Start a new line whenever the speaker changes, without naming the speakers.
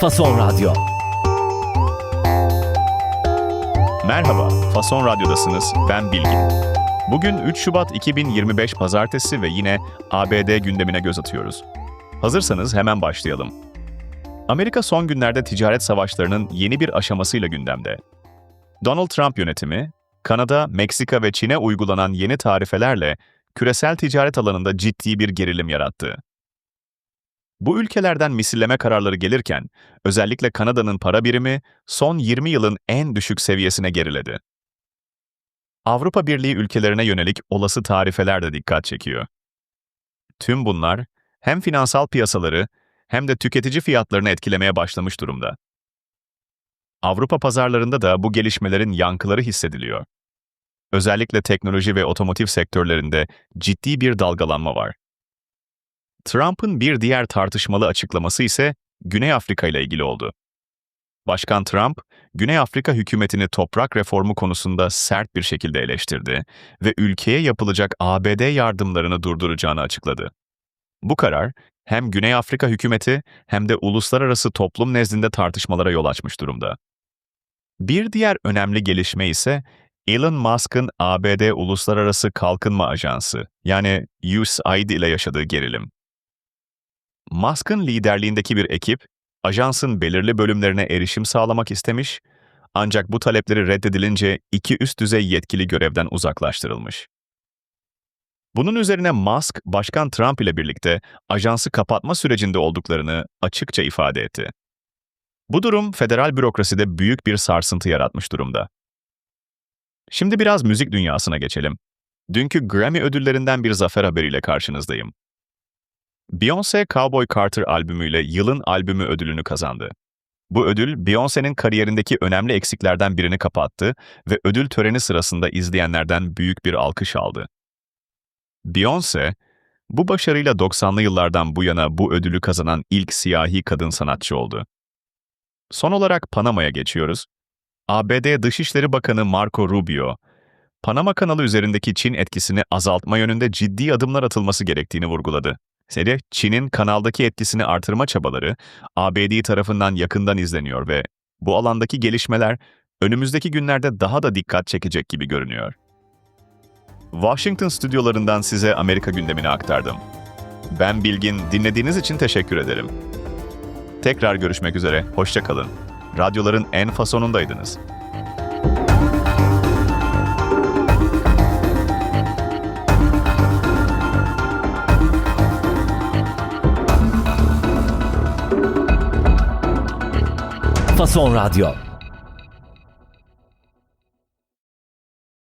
Fason Radyo.
Merhaba, Fason Radyo'dasınız. Ben Bilgin. Bugün 3 Şubat 2025 Pazartesi ve yine ABD gündemine göz atıyoruz. Hazırsanız hemen başlayalım. Amerika son günlerde ticaret savaşlarının yeni bir aşamasıyla gündemde. Donald Trump yönetimi, Kanada, Meksika ve Çin'e uygulanan yeni tarifelerle küresel ticaret alanında ciddi bir gerilim yarattı. Bu ülkelerden misilleme kararları gelirken, özellikle Kanada'nın para birimi son 20 yılın en düşük seviyesine geriledi. Avrupa Birliği ülkelerine yönelik olası tarifeler de dikkat çekiyor. Tüm bunlar hem finansal piyasaları hem de tüketici fiyatlarını etkilemeye başlamış durumda. Avrupa pazarlarında da bu gelişmelerin yankıları hissediliyor. Özellikle teknoloji ve otomotiv sektörlerinde ciddi bir dalgalanma var. Trump'ın bir diğer tartışmalı açıklaması ise Güney Afrika ile ilgili oldu. Başkan Trump, Güney Afrika hükümetini toprak reformu konusunda sert bir şekilde eleştirdi ve ülkeye yapılacak ABD yardımlarını durduracağını açıkladı. Bu karar hem Güney Afrika hükümeti hem de uluslararası toplum nezdinde tartışmalara yol açmış durumda. Bir diğer önemli gelişme ise Elon Musk'ın ABD Uluslararası Kalkınma Ajansı yani USAID ile yaşadığı gerilim. Musk'ın liderliğindeki bir ekip, ajansın belirli bölümlerine erişim sağlamak istemiş, ancak bu talepleri reddedilince iki üst düzey yetkili görevden uzaklaştırılmış. Bunun üzerine Musk, Başkan Trump ile birlikte ajansı kapatma sürecinde olduklarını açıkça ifade etti. Bu durum federal bürokraside büyük bir sarsıntı yaratmış durumda. Şimdi biraz müzik dünyasına geçelim. Dünkü Grammy ödüllerinden bir zafer haberiyle karşınızdayım. Beyoncé Cowboy Carter albümüyle yılın albümü ödülünü kazandı. Bu ödül Beyoncé'nin kariyerindeki önemli eksiklerden birini kapattı ve ödül töreni sırasında izleyenlerden büyük bir alkış aldı. Beyoncé, bu başarıyla 90'lı yıllardan bu yana bu ödülü kazanan ilk siyahi kadın sanatçı oldu. Son olarak Panama'ya geçiyoruz. ABD Dışişleri Bakanı Marco Rubio, Panama kanalı üzerindeki Çin etkisini azaltma yönünde ciddi adımlar atılması gerektiğini vurguladı. Seri, Çin'in kanaldaki etkisini artırma çabaları ABD tarafından yakından izleniyor ve bu alandaki gelişmeler önümüzdeki günlerde daha da dikkat çekecek gibi görünüyor. Washington stüdyolarından size Amerika gündemini aktardım. Ben Bilgin, dinlediğiniz için teşekkür ederim. Tekrar görüşmek üzere, hoşça kalın. Radyoların en fasonundaydınız.
Fason Radyo.